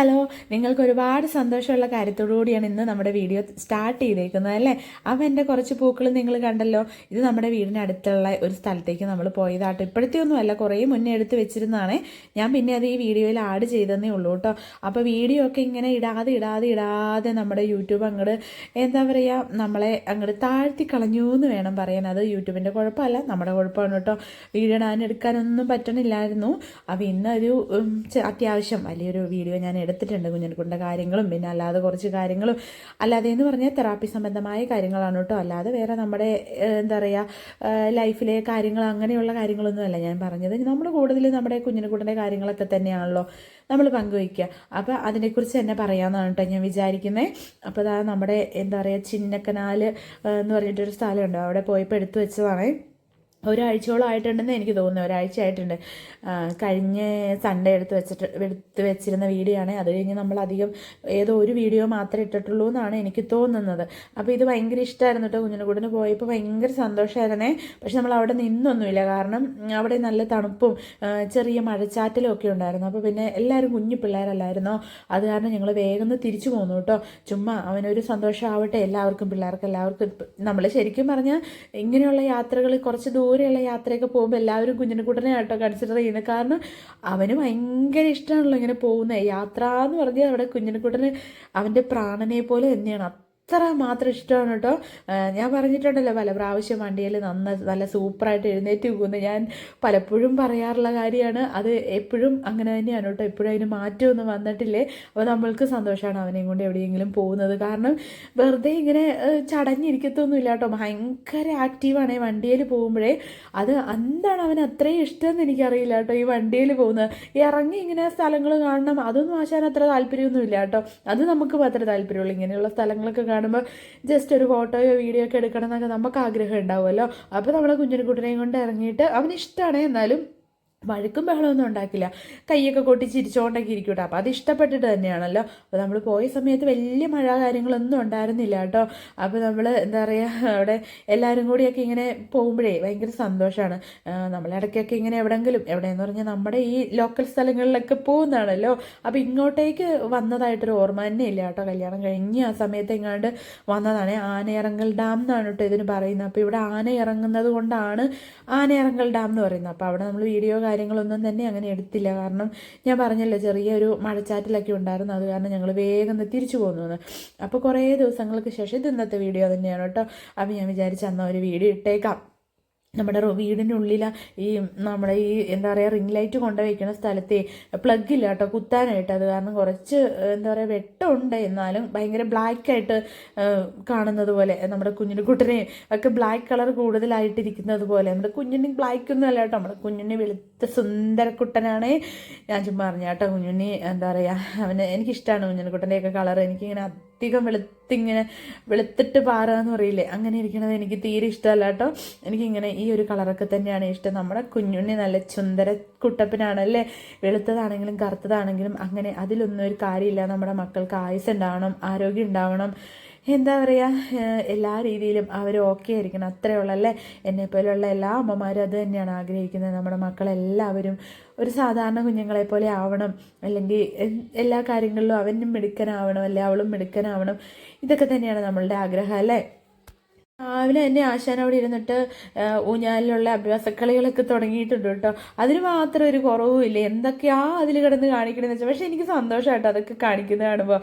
Hello നിങ്ങൾക്ക് ഒരുപാട് സന്തോഷമുള്ള കാര്യത്തോടു കൂടിയാണ് ഇന്ന് നമ്മുടെ വീഡിയോ സ്റ്റാർട്ട് ചെയ്തേക്കുന്നത് അല്ലേ? അപ്പം എന്റെ കുറച്ച് പൂക്കൾ നിങ്ങൾ കണ്ടല്ലോ. ഇത് നമ്മുടെ വീടിനടുത്തുള്ള ഒരു സ്ഥലത്തേക്ക് നമ്മൾ പോയതാട്ടോ. ഇപ്പോഴത്തെ ഒന്നുമല്ല കുറേ മുന്നേ എടുത്ത് വെച്ചിരുന്നതാണ്. ഞാൻ പിന്നെ അത് ഈ വീഡിയോയിൽ ആഡ് ചെയ്തതന്നേ ഉള്ളൂ കേട്ടോ. അപ്പോൾ വീഡിയോ ഒക്കെ ഇങ്ങനെ ഇടാതെ ഇടാതെ ഇടാതെ നമ്മുടെ യൂട്യൂബ് അങ്ങോട്ട് എന്താ പറയുക നമ്മളെ അങ്ങോട്ട് താഴ്ത്തി കളഞ്ഞു എന്ന് വേണം പറയാൻ. അത് യൂട്യൂബിന്റെ കുഴപ്പമല്ല നമ്മുടെ കുഴപ്പമാണ് കേട്ടോ. വീഡിയോ ഇടാൻ എടുക്കാനൊന്നും പറ്റണില്ലായിരുന്നു. അപ്പോൾ ഇന്നൊരു അത്യാവശ്യം വലിയൊരു വീഡിയോ ഞാൻ എടുത്തിട്ടുണ്ട് കുഞ്ഞിനെക്കൊണ്ട കാര്യങ്ങളും പിന്നെ അല്ലാതെ കുറച്ച് കാര്യങ്ങളും. അല്ലാതെ എന്ന് പറഞ്ഞാൽ തെറാപ്പി സംബന്ധമായ കാര്യങ്ങളാണ് കേട്ടോ. അല്ലാതെ വേറെ നമ്മുടെ എന്താ പറയുക ലൈഫിലെ കാര്യങ്ങൾ അങ്ങനെയുള്ള കാര്യങ്ങളൊന്നുമല്ല ഞാൻ പറഞ്ഞത്. നമ്മൾ കൂടുതൽ നമ്മുടെ കുഞ്ഞിനെക്കുട്ടന്റെ കാര്യങ്ങളൊക്കെ തന്നെയാണല്ലോ നമ്മൾ പങ്കുവയ്ക്കുക. അപ്പോൾ അതിനെക്കുറിച്ച് തന്നെ പറയാമെന്നാണ് കേട്ടോ ഞാൻ വിചാരിക്കുന്നത് അപ്പോൾ അതാ നമ്മുടെ എന്താ പറയുക ചിന്നക്കനാൽ എന്ന് പറഞ്ഞിട്ടൊരു സ്ഥലമുണ്ട്. അവിടെ പോയപ്പോൾ എടുത്തു വെച്ചതാണ്. ഒരാഴ്ചയോളം ആയിട്ടുണ്ടെന്ന് എനിക്ക് തോന്നുന്നു. ഒരാഴ്ച ആയിട്ടുണ്ട്. കഴിഞ്ഞ സൺഡേ എടുത്ത് വെച്ചിട്ട് എടുത്ത് വെച്ചിരുന്ന വീഡിയോ ആണ് അത് കഴിഞ്ഞ് നമ്മൾ അധികം ഏതോ ഒരു വീഡിയോ മാത്രമേ ഇട്ടിട്ടുള്ളൂ എന്നാണ് എനിക്ക് തോന്നുന്നത്. അപ്പോൾ ഇത് ഭയങ്കര ഇഷ്ടമായിരുന്നു കേട്ടോ കുഞ്ഞിനെക്കൂടിന് പോയപ്പോൾ. ഭയങ്കര സന്തോഷമായിരുന്നേ. പക്ഷെ നമ്മൾ അവിടെ നിന്നൊന്നുമില്ല. കാരണം അവിടെ നല്ല തണുപ്പും ചെറിയ മഴച്ചാറ്റലും ഒക്കെ ഉണ്ടായിരുന്നു. അപ്പോൾ പിന്നെ എല്ലാവരും കുഞ്ഞു പിള്ളേരല്ലായിരുന്നോ? അത് കാരണം ഞങ്ങൾ വേഗം തിരിച്ചു പോന്നു കേട്ടോ. ചുമ്മാ അവനൊരു സന്തോഷമാവട്ടെ. എല്ലാവർക്കും പിള്ളേർക്ക് എല്ലാവർക്കും നമ്മൾ ശരിക്കും പറഞ്ഞാൽ ഇങ്ങനെയുള്ള യാത്രകൾ കുറച്ച് ദൂരെയുള്ള യാത്രയൊക്കെ പോകുമ്പോൾ എല്ലാവരും കുഞ്ഞിനെക്കൂട്ടനെ കേട്ടോ കൺസിഡർ ചെയ്യുന്നത് കാരണം അവന് ഭയങ്കര ഇഷ്ടമാണല്ലോ ഇങ്ങനെ പോകുന്നത് യാത്ര എന്ന് പറഞ്ഞാൽ അവിടെ കുഞ്ഞിനെക്കുട്ടന് അവന്റെ പ്രാണനെ പോലെ തന്നെയാണ്. അത്ര മാത്രം ഇഷ്ടമാണ് കേട്ടോ. ഞാൻ പറഞ്ഞിട്ടുണ്ടല്ലോ പല പ്രാവശ്യം വണ്ടിയിൽ നന്ന നല്ല സൂപ്പറായിട്ട് എഴുന്നേറ്റ് പോകുന്നു. ഞാൻ പലപ്പോഴും പറയാറുള്ള കാര്യമാണ് അത് എപ്പോഴും അങ്ങനെ തന്നെയാണ് കേട്ടോ. എപ്പോഴും അതിന് മാറ്റമൊന്നും വന്നിട്ടില്ലേ? അപ്പോൾ നമ്മൾക്ക് സന്തോഷമാണ് അവനെയും കൊണ്ട് എവിടെയെങ്കിലും പോകുന്നത്. കാരണം വെറുതെ ഇങ്ങനെ ചടഞ്ഞിരിക്കത്തൊന്നുമില്ല കേട്ടോ. ഭയങ്കര ആക്റ്റീവാണ് വണ്ടിയിൽ പോകുമ്പോഴേ. അത് എന്താണ് അവൻ അത്രയും ഇഷ്ടമെന്ന് എനിക്കറിയില്ല കേട്ടോ ഈ വണ്ടിയിൽ പോകുന്നത്. ഇറങ്ങി ഇങ്ങനെ സ്ഥലങ്ങൾ കാണണം അതൊന്നും ആശാൻ അത്ര താല്പര്യമൊന്നുമില്ല കേട്ടോ. അത് നമുക്ക് മാത്രമേ താല്പര്യമുള്ളൂ. ഇങ്ങനെയുള്ള സ്ഥലങ്ങളൊക്കെ കാണുമ്പോൾ ജസ്റ്റ് ഒരു ഫോട്ടോയോ വീഡിയോ ഒക്കെ എടുക്കണം എന്നൊക്കെ നമുക്ക് ആഗ്രഹം ഉണ്ടാവുമല്ലോ. അപ്പോൾ നമ്മുടെ കുഞ്ഞിനെക്കുട്ടനെയും കൊണ്ട് ഇറങ്ങിയിട്ട് അവന് ഇഷ്ടമാണ് എന്നാലും വഴക്കും ബഹളമൊന്നും ഉണ്ടാക്കില്ല. കൈയൊക്കെ കൊട്ടി ചിരിച്ചോണ്ടൊക്കെ ഇരിക്കും കേട്ടോ അപ്പോൾ അത് ഇഷ്ടപ്പെട്ടിട്ട് തന്നെയാണല്ലോ. അപ്പോൾ നമ്മൾ പോയ സമയത്ത് വലിയ മഴ കാര്യങ്ങളൊന്നും ഉണ്ടായിരുന്നില്ല കേട്ടോ. അപ്പോൾ നമ്മൾ എന്താ പറയുക അവിടെ എല്ലാവരും കൂടിയൊക്കെ ഇങ്ങനെ പോകുമ്പോഴേ ഭയങ്കര സന്തോഷമാണ് നമ്മളിടയ്ക്കൊക്കെ ഇങ്ങനെ എവിടെങ്കിലും എവിടെയെന്ന് പറഞ്ഞാൽ നമ്മുടെ ഈ ലോക്കൽ സ്ഥലങ്ങളിലൊക്കെ പോകുന്നതാണല്ലോ. അപ്പോൾ ഇങ്ങോട്ടേക്ക് വന്നതായിട്ടൊരു ഓർമ്മ തന്നെ ഇല്ല കേട്ടോ. കല്യാണം കഴിഞ്ഞ് ആ സമയത്ത് എങ്ങാണ്ട് വന്നതാണ്. ആനയിറങ്ങൽ ഡാം എന്നാണ് കേട്ടോ ഇതിന് പറയുന്നത്. അപ്പോൾ ഇവിടെ ആന ഇറങ്ങുന്നത് കൊണ്ടാണ് ആനയിറങ്ങൽ ഡാം എന്ന് പറയുന്നത്. അപ്പോൾ അവിടെ നമ്മൾ വീഡിയോ കാര്യങ്ങളൊന്നും തന്നെ അങ്ങനെ എടുത്തില്ല. കാരണം ഞാൻ പറഞ്ഞല്ലോ ചെറിയൊരു മഴച്ചാറ്റിലൊക്കെ ഉണ്ടായിരുന്നു. അത് കാരണം ഞങ്ങൾ വേഗം തിരിച്ചു പോകുന്നു അപ്പോൾ കുറേ ദിവസങ്ങൾക്ക് ശേഷം ഇത് ഇന്നത്തെ വീഡിയോ തന്നെയാണ് കേട്ടോ. അപ്പോൾ ഞാൻ വിചാരിച്ചു അന്ന് ഒരു വീഡിയോ ഇട്ടേക്കാം. നമ്മുടെ വീടിന്റെ വീടിനുള്ളിൽ ഈ നമ്മുടെ ഈ എന്താ പറയുക റിംഗ് ലൈറ്റ് കൊണ്ടുവയ്ക്കുന്ന സ്ഥലത്തെ പ്ലഗ് കേട്ടോ കുത്താനായിട്ട്. അത് കാരണം കുറച്ച് എന്താ പറയുക വെട്ടമുണ്ട്. എന്നാലും ഭയങ്കര ബ്ലാക്ക് ആയിട്ട് ഏഹ്, കാണുന്നത് പോലെ. നമ്മുടെ കുഞ്ഞിന്റെ കുട്ടനെ ഒക്കെ ബ്ലാക്ക് കളർ കൂടുതലായിട്ടിരിക്കുന്നത് പോലെ. നമ്മുടെ കുഞ്ഞിന് ബ്ലാക്ക് ഒന്നും അല്ല കേട്ടോ. നമ്മുടെ കുഞ്ഞിന് വെളുത്ത സുന്ദരക്കുട്ടനാണ് ഞാൻ ചുമ്മാ അറിഞ്ഞ കേട്ടോ. കുഞ്ഞുണ്ണി എന്താ പറയുക അവന് എനിക്കിഷ്ടമാണ് കുഞ്ഞിന്റെ കുട്ടന്റെയൊക്കെ കളർ എനിക്കിങ്ങനെ അധികം വെളുത്തിങ്ങനെ വെളുത്തിട്ട് പാറുക എന്ന് പറയില്ലേ? അങ്ങനെ ഇരിക്കണത് എനിക്ക് തീരെ ഇഷ്ടമല്ല കേട്ടോ. എനിക്കിങ്ങനെ ഈ ഒരു കളറൊക്കെ തന്നെയാണ് ഇഷ്ടം. നമ്മുടെ കുഞ്ഞുണ്ണി നല്ല സുന്ദര കുട്ടപ്പനാണല്ലേ? വെളുത്തതാണെങ്കിലും കറുത്തതാണെങ്കിലും അങ്ങനെ അതിലൊന്നും ഒരു കാര്യമില്ല. നമ്മുടെ മക്കൾക്ക് ആയുസ് ഉണ്ടാവണം ആരോഗ്യം ഉണ്ടാവണം. എന്താ പറയുക എല്ലാ രീതിയിലും അവർ ഓക്കെ ആയിരിക്കണം. അത്രേ ഉള്ളല്ലേ എന്നെ പോലെയുള്ള എല്ലാ അമ്മമാരും അത് തന്നെയാണ് ആഗ്രഹിക്കുന്നത്. നമ്മുടെ മക്കളെല്ലാവരും ഒരു സാധാരണ കുഞ്ഞുങ്ങളെ പോലെ ആവണം. അല്ലെങ്കിൽ എല്ലാ കാര്യങ്ങളിലും അവനും മിടുക്കനാവണം അല്ലെ അവളും മിടുക്കനാവണം. ഇതൊക്കെ തന്നെയാണ് നമ്മളുടെ ആഗ്രഹം അല്ലേ? രാവിലെ തന്നെ ആശാൻ അവിടെ ഇരുന്നിട്ട് ഊഞ്ഞാലിലുള്ള അഭ്യാസക്കളികളൊക്കെ തുടങ്ങിയിട്ടുണ്ട് കേട്ടോ. അതിന് മാത്രം ഒരു കുറവുമില്ല എന്തൊക്കെയാ അതിൽ കിടന്ന് കാണിക്കണമെന്ന് വെച്ചാൽ പക്ഷെ എനിക്ക് സന്തോഷമായിട്ടോ അതൊക്കെ കാണിക്കുന്നത് കാണുമ്പോൾ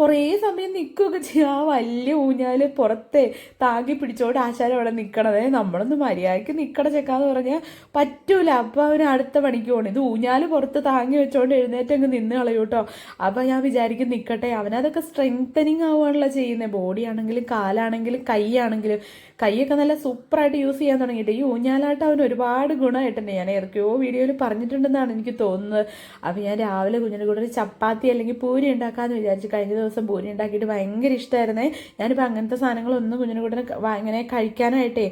കുറേ സമയം നിൽക്കുകയൊക്കെ ചെയ്യും. ആ വലിയ ഊഞ്ഞാൽ പുറത്തെ താങ്ങി പിടിച്ചോണ്ട് ആശാൻ അവിടെ നിൽക്കണത് നമ്മളൊന്ന് മര്യാദയ്ക്ക് നിൽക്കണ ചെക്കാന്ന് പറഞ്ഞാൽ പറ്റൂല. അപ്പോൾ അവന് അടുത്ത പണിക്ക് പോകണം ഇത് ഊഞ്ഞാൽ പുറത്ത് താങ്ങി വെച്ചോണ്ട് എഴുന്നേറ്റ് അങ്ങ് നിന്ന് കളയൂ കേട്ടോ. അപ്പോൾ ഞാൻ വിചാരിക്കും നിൽക്കട്ടെ അവനതൊക്കെ സ്ട്രെങ്തനിങ് ആവുകയാണല്ലോ ചെയ്യുന്നത് ബോഡി ആണെങ്കിലും കാലാണെങ്കിലും കൈ ആണെങ്കിലും കൈയൊക്കെ നല്ല സൂപ്പറായിട്ട് യൂസ് ചെയ്യാൻ തുടങ്ങിയിട്ട്. ഈ ഊഞ്ഞാലാട്ടം അവന് ഒരുപാട് ഗുണമായിട്ടുണ്ട്. ഞാൻ ഇറക്കിയോ വീഡിയോയിൽ പറഞ്ഞിട്ടുണ്ടെന്നാണ് എനിക്ക് തോന്നുന്നത്. അപ്പോൾ ഞാൻ രാവിലെ കുഞ്ഞിന്റെ കൂടെ ഒരു ചപ്പാത്തി അല്ലെങ്കിൽ പൂരി ഉണ്ടാക്കാമെന്ന് വിചാരിച്ചു കഴിഞ്ഞ ദിവസം പൂരി ഉണ്ടാക്കിയിട്ട് ഭയങ്കര ഇഷ്ടമായിരുന്നേ ഞാനിപ്പോൾ അങ്ങനത്തെ സാധനങ്ങളൊന്നും കുഞ്ഞിന്റെ കൂടെ ഇങ്ങനെ കഴിക്കാനായിട്ടേ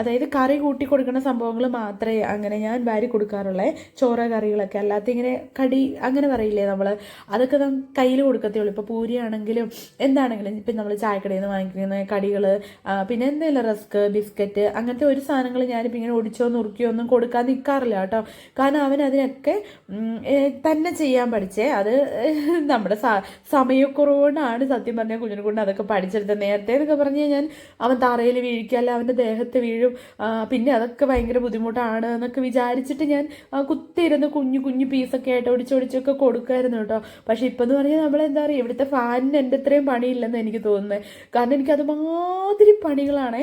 അതായത് കറി കൂട്ടി കൊടുക്കുന്ന സംഭവങ്ങൾ മാത്രമേ അങ്ങനെ ഞാൻ വാരി കൊടുക്കാറുള്ളേ. ചോറ കറികളൊക്കെ. അല്ലാത്ത ഇങ്ങനെ കടി അങ്ങനെ പറയില്ലേ നമ്മൾ അതൊക്കെ കയ്യിൽ കൊടുക്കത്തേ ഉള്ളൂ. ഇപ്പോൾ പൂരിയാണെങ്കിലും എന്താണെങ്കിലും ഇപ്പം നമ്മൾ ചായക്കടയിൽ നിന്ന് വാങ്ങിക്കുന്ന കടികൾ പിന്നെ എന്തെങ്കിലും റസ്ക് ബിസ്ക്കറ്റ് അങ്ങനത്തെ ഒരു സാധനങ്ങൾ ഞാനിപ്പോൾ ഇങ്ങനെ ഒടിച്ചോ നുറുക്കിയോ ഒന്നും കൊടുക്കാൻ നിൽക്കാറില്ല കേട്ടോ. കാരണം അവൻ അതിനൊക്കെ തന്നെ ചെയ്യാൻ പഠിച്ചേ. അത് നമ്മുടെ സമയക്കുറവുകൊണ്ടാണ് സത്യം പറഞ്ഞ കുഞ്ഞിനെ കൊണ്ട് അതൊക്കെ പഠിച്ചെടുത്തത്. നേരത്തെ എന്നൊക്കെ പറഞ്ഞു കഴിഞ്ഞാൽ അവൻ തറയിൽ വീഴിക്കല്ല അവന്റെ ദേഹത്ത് വീഴും. പിന്നെ അതൊക്കെ ഭയങ്കര ബുദ്ധിമുട്ടാണ് എന്നൊക്കെ വിചാരിച്ചിട്ട് ഞാൻ കുത്തിയിരുന്ന് കുഞ്ഞു കുഞ്ഞു പീസൊക്കെ ആയിട്ട് ഒടിച്ചൊടിച്ചൊക്കെ കൊടുക്കായിരുന്നു കേട്ടോ. പക്ഷെ ഇപ്പം എന്ന് പറഞ്ഞാൽ നമ്മൾ എന്താ പറയുക ഇവിടുത്തെ ഫാനിന് എന്റെ ഇത്രയും പണിയില്ലെന്ന് എനിക്ക് തോന്നുന്നത് കാരണം എനിക്ക് അതുമാതിരി പണികളാണ്.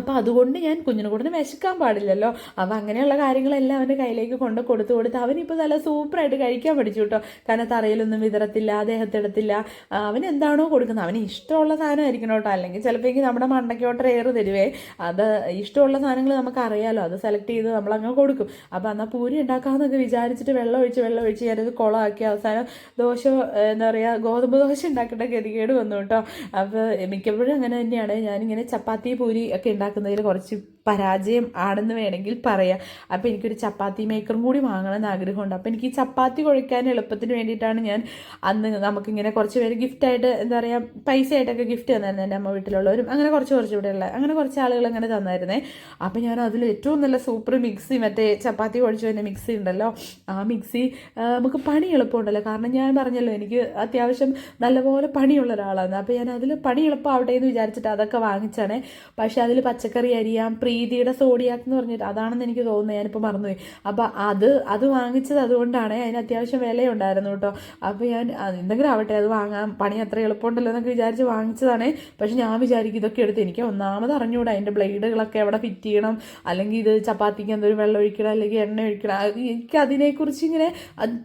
അപ്പോൾ അതുകൊണ്ട് ഞാൻ കുഞ്ഞിനെ കൂടെ വിശക്കാൻ പാടില്ലല്ലോ. അപ്പോൾ അങ്ങനെയുള്ള കാര്യങ്ങളെല്ലാം അവന്റെ കയ്യിലേക്ക് കൊണ്ട് കൊടുത്തു കൊടുത്ത് അവനിപ്പോൾ നല്ല സൂപ്പറായിട്ട് കഴിക്കാൻ പഠിച്ചു കേട്ടോ. കാരണം തറയിലൊന്നും വിതറത്തില്ല ദേഹത്തിടത്തില്ല അവൻ എന്താണോ കൊടുക്കുന്നത്. അവന് ഇഷ്ടമുള്ള സാധനമായിരിക്കണം കേട്ടോ. അല്ലെങ്കിൽ ചിലപ്പോൾ എനിക്ക് നമ്മുടെ മണ്ടയ്ക്കോട്ടർ ഏറ് തരുവേ. അത് ഇഷ്ടമുള്ള സാധനങ്ങൾ നമുക്ക് അറിയാലോ. അത് സെലക്ട് ചെയ്ത് നമ്മളങ്ങ് കൊടുക്കും. അപ്പോൾ എന്നാൽ പൂരി ഉണ്ടാക്കാമെന്നൊക്കെ വിചാരിച്ചിട്ട് വെള്ളം ഒഴിച്ച് വെള്ളം ഒഴിച്ച് ഞാനത് കുളമാക്കി അവസാനം ദോശ എന്താ പറയുക ഗോതമ്പ് ദോശ ഉണ്ടാക്കേണ്ട ഗതികേട് വന്നു കേട്ടോ. അപ്പോൾ മിക്കപ്പോഴും അങ്ങനെ തന്നെയാണ്. ഞാനിങ്ങനെ ചപ്പാത്തി പൂരി ഒക്കെ ഉണ്ടാക്കുന്നതിൽ കുറച്ച് പരാജയം ആണെന്ന് വേണമെങ്കിൽ പറയാം. അപ്പോൾ എനിക്കൊരു ചപ്പാത്തി മേക്കറും കൂടി വാങ്ങണമെന്ന് ആഗ്രഹമുണ്ട്. അപ്പോൾ എനിക്ക് ഈ ചപ്പാത്തി കുഴിക്കാൻ എളുപ്പത്തിന് വേണ്ടിയിട്ടാണ് ഞാൻ അന്ന് നമുക്കിങ്ങനെ കുറച്ച് പേര് ഗിഫ്റ്റായിട്ട് എന്താ പറയുക പൈസ ആയിട്ടൊക്കെ ഗിഫ്റ്റ് തന്നായിരുന്നു എന്റെ അമ്മ വീട്ടിലുള്ളവരും. അങ്ങനെ കുറച്ച് കുറച്ച് ഇവിടെ ഉള്ള അങ്ങനെ കുറച്ച് ആളുകൾ അങ്ങനെ തന്നായിരുന്നേ. അപ്പോൾ ഞാൻ അതിൽ ഏറ്റവും നല്ല സൂപ്പർ മിക്സി മറ്റേ ചപ്പാത്തി കുഴിച്ച് തന്നെ മിക്സി ഉണ്ടല്ലോ. ആ മിക്സി നമുക്ക് പണി എളുപ്പമുണ്ടല്ലോ. കാരണം ഞാൻ പറഞ്ഞല്ലോ എനിക്ക് അത്യാവശ്യം നല്ലപോലെ പണിയുള്ള ഒരാളാണ്. അപ്പോൾ ഞാൻ അതിൽ പണി എളുപ്പമാവട്ടെ എന്ന് വിചാരിച്ചിട്ട് അതൊക്കെ വാങ്ങിച്ചാണ് പക്ഷേ അതിൽ പച്ചക്കറി അരിയാം പ്രീതിയുടെ സോഡിയാക്ക് എന്ന് പറഞ്ഞിട്ട് അതാണെന്ന് എനിക്ക് തോന്നുന്നത് ഞാനിപ്പോൾ മറന്നുപോയി. അപ്പോൾ അത് അത് വാങ്ങിച്ചത് അതുകൊണ്ടാണ് അതിന് അത്യാവശ്യം വിലയുണ്ടായിരുന്നു കേട്ടോ. അപ്പോൾ ഞാൻ എന്തെങ്കിലും ആവട്ടെ അത് വാങ്ങാം പണി അത്ര എളുപ്പമുണ്ടല്ലോ എന്നൊക്കെ വിചാരിച്ച് വാങ്ങിച്ചതാണ്. പക്ഷെ ഞാൻ വിചാരിക്കും ഇതൊക്കെ എടുത്ത് എനിക്ക് ഒന്നാമത് അറിഞ്ഞുകൂടാ അതിന്റെ ബ്ലേഡുകളൊക്കെ എവിടെ ഫിറ്റ് ചെയ്യണം അല്ലെങ്കിൽ ഇത് ചപ്പാത്തിക്ക് എന്തൊരു വെള്ളം ഒഴിക്കണം അല്ലെങ്കിൽ എണ്ണ ഒഴിക്കണം. എനിക്ക് അതിനെക്കുറിച്ച് ഇങ്ങനെ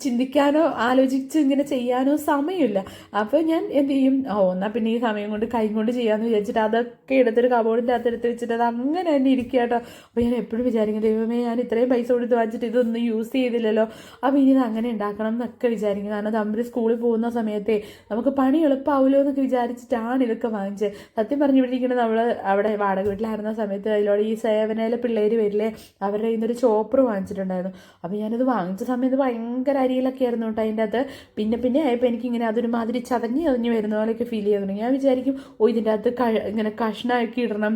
ചിന്തിക്കാനോ ആലോചിച്ച് ഇങ്ങനെ ചെയ്യാനോ സമയമില്ല. അപ്പോൾ ഞാൻ എന്ത് ചെയ്യും? ഓ എന്നാൽ പിന്നെ ഈ സമയം കൊണ്ട് കൈ കൊണ്ട് ചെയ്യാമെന്ന് വിചാരിച്ചിട്ട് അതൊക്കെ എടുത്തൊരു കബോർഡിന്റെ അകത്ത് എടുത്ത് വെച്ചിട്ട് അത് അങ്ങനെ തന്നെ ഇരിക്കുക കേട്ടോ. അപ്പോൾ ഞാൻ എപ്പോഴും വിചാരിക്കും ദൈവമേ ഞാൻ ഇത്രയും പൈസ കൊടുത്ത് വാങ്ങിച്ചിട്ട് ഇതൊന്നും യൂസ് ചെയ്തില്ലല്ലോ. അപ്പോൾ ഇനി ഇത് അങ്ങനെ ഉണ്ടാക്കണം എന്നൊക്കെ വിചാരിക്കും. കാരണം തമ്പി സ്കൂളിൽ പോകുന്ന സമയത്തേ നമുക്ക് പണി എളുപ്പമാവുമല്ലോ എന്നൊക്കെ വിചാരിച്ചിട്ടാണ് ഇതൊക്കെ വാങ്ങിച്ചത് സത്യം പറഞ്ഞു നമ്മൾ അവിടെ വാടക വീട്ടിലായിരുന്ന സമയത്ത് അതിലൂടെ ഈ സേവനയിലെ പിള്ളേർ വരില്ലേ അവരുടെ കയ്യിൽ നിന്നൊരു ചോപ്പർ വാങ്ങിച്ചിട്ടുണ്ടായിരുന്നു. അപ്പോൾ ഞാനത് വാങ്ങിച്ച സമയത്ത് ഭയങ്കര അരിയിലൊക്കെ ആയിരുന്നു കേട്ടോ അതിന്റെ അകത്ത്. പിന്നെ പിന്നെ ആയപ്പോൾ എനിക്കിങ്ങനെ അതൊരു മാതിരി ചതഞ്ഞ് ചതഞ്ഞ് വരുന്ന പോലെയൊക്കെ ഫീൽ ചെയ്തു ഞാൻ വിചാരിക്കും ഓ ഇതിന്റെ അകത്ത് ഇങ്ങനെ കഷ്ണമാക്കി ഇടണം.